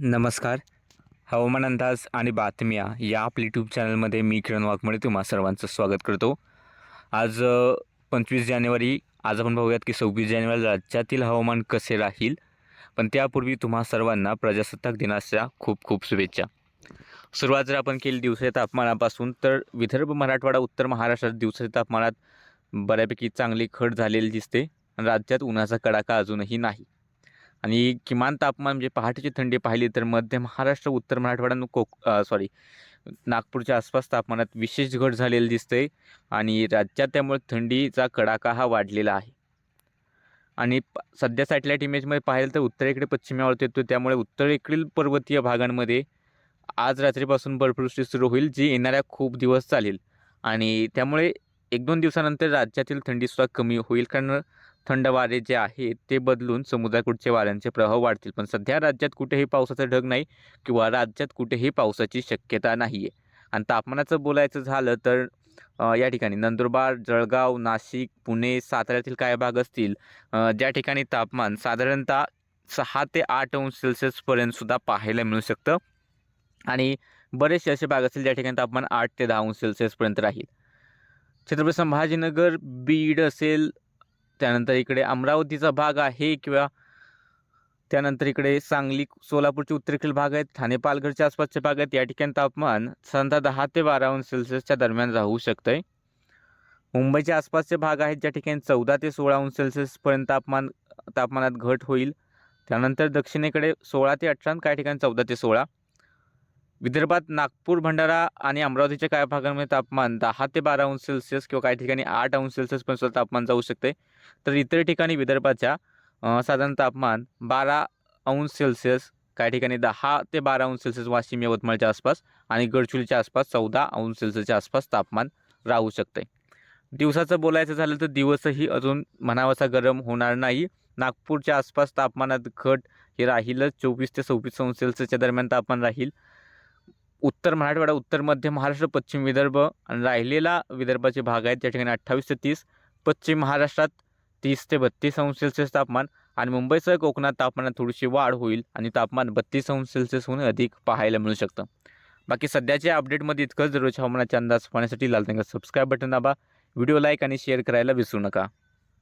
नमस्कार. हवामान अंदाज आणि बातम्या या आपल्या यूट्यूब चॅनलमध्ये मी किरण वाघमळे तुम्हा सर्वांचं स्वागत करतो. आज पंचवीस जानेवारी आज आपण बघूयात की सव्वीस जानेवारी राज्यातील हवामान कसे राहील? पण त्यापूर्वी तुम्हा सर्वांना प्रजासत्ताक दिनाच्या खूप खूप शुभेच्छा. सुरुवात जर आपण केली दिवसाच्या तापमानापासून तर विदर्भ मराठवाडा उत्तर महाराष्ट्रात दिवसाच्या तापमानात बऱ्यापैकी चांगली घट झालेली दिसते. आणि राज्यात उन्हाचा कडाका अजूनही नाही. आणि किमान तापमान म्हणजे पहाटेची थंडी पाहिली तर मध्य महाराष्ट्र उत्तर मराठवाडा आणि कोक सॉरी नागपूरच्या आसपास तापमानात विशेष घट झालेली दिसते आणि राज्यात त्यामुळे थंडीचा कडाका हा वाढलेला आहे. आणि प सध्या सॅटेलाईट इमेजमध्ये पाहिलं तर उत्तरेकडे पश्चिमेवर येतो त्यामुळे उत्तरेकडील पर्वतीय भागांमध्ये आज रात्रीपासून बर्फवृष्टी सुरू होईल जी येणाऱ्या खूप दिवस चालेल. आणि त्यामुळे एक दोन दिवसानंतर राज्यातील थंडीसुद्धा कमी होईल कारण थंड वारे जे आहेत ते बदलून समुद्राकडचे वाऱ्यांचे प्रभाव वाढतील. पण सध्या राज्यात कुठेही पावसाचं ढग नाही किंवा राज्यात कुठेही पावसाची शक्यता नाही आहे आणि तापमानाचं बोलायचं झालं तर या ठिकाणी नंदुरबार जळगाव नाशिक पुणे साताऱ्यातील काही भाग असतील. ज्या ठिकाणी तापमान साधारणतः सहा ते आठ अंश सेल्सिअसपर्यंतसुद्धा पाहायला मिळू शकतं. आणि बरेचसे असे भाग असतील ज्या ठिकाणी तापमान आठ ते दहा अंश सेल्सिअसपर्यंत राहील. छत्रपती संभाजीनगर बीड असेल त्यानंतर इकडे अमरावतीचा भाग आहे किंवा त्यानंतर इकडे सांगली सोलापूरचे उत्तरेकडील भाग आहेत. ठाणे पालघरच्या आसपासचे भाग आहेत. या ठिकाणी तापमान साधारणतः दहा ते बारा अंश सेल्सिअसच्या दरम्यान राहू शकतं आहे मुंबईच्या आसपासचे भाग आहेत ज्या ठिकाणी चौदा ते सोळा अंश सेल्सिअसपर्यंत तापमान तापमानात घट होईल. त्यानंतर दक्षिणेकडे सोळा ते अठरा काही ठिकाणी चौदा ते सोळा. विदर्भात नागपूर भंडारा आणि अमरावतीच्या काही भागांमध्ये तापमान दहा ते बारा अंश सेल्सिअस किंवा काही ठिकाणी आठ अंश सेल्सिअसपर्यंत तापमान जाऊ शकते तर इतर ठिकाणी विदर्भाच्या साधारण तापमान बारा अंश सेल्सिअस काही ठिकाणी दहा ते बारा अंश सेल्सिअस वाशिम यवतमाळच्या आसपास आणि गडचिरोलीच्या आसपास चौदा अंश सेल्सिअसच्या आसपास तापमान राहू शकते दिवसाचं बोलायचं झालं तर दिवसही अजून म्हणावासा गरम होणार नाही. नागपूरच्या आसपास तापमानात घट हे राहीलच. चोवीस ते सव्वीस अंश सेल्सिअसच्या दरम्यान तापमान राहील. उत्तर मराठवाडा उत्तर मध्य महाराष्ट्र पश्चिम विदर्भ आणि राहिलेला विदर्भाचे भाग आहेत त्या ठिकाणी अठ्ठावीस ते तीस पश्चिम महाराष्ट्रात तीस ते बत्तीस अंश सेल्सिअस तापमान आणि मुंबईसह कोकणात तापमानात थोडीशी वाढ होईल आणि तापमान बत्तीस अंश सेल्सिअसहून अधिक पाहायला मिळू शकतं. बाकी सध्याच्या अपडेटमध्ये इतकंच. दररोज हवामानाचे अंदाज पाहण्यासाठी लाल रंगाचं सबस्क्राईब बटन दाबा. व्हिडिओ लाईक आणि शेअर करायला विसरू नका.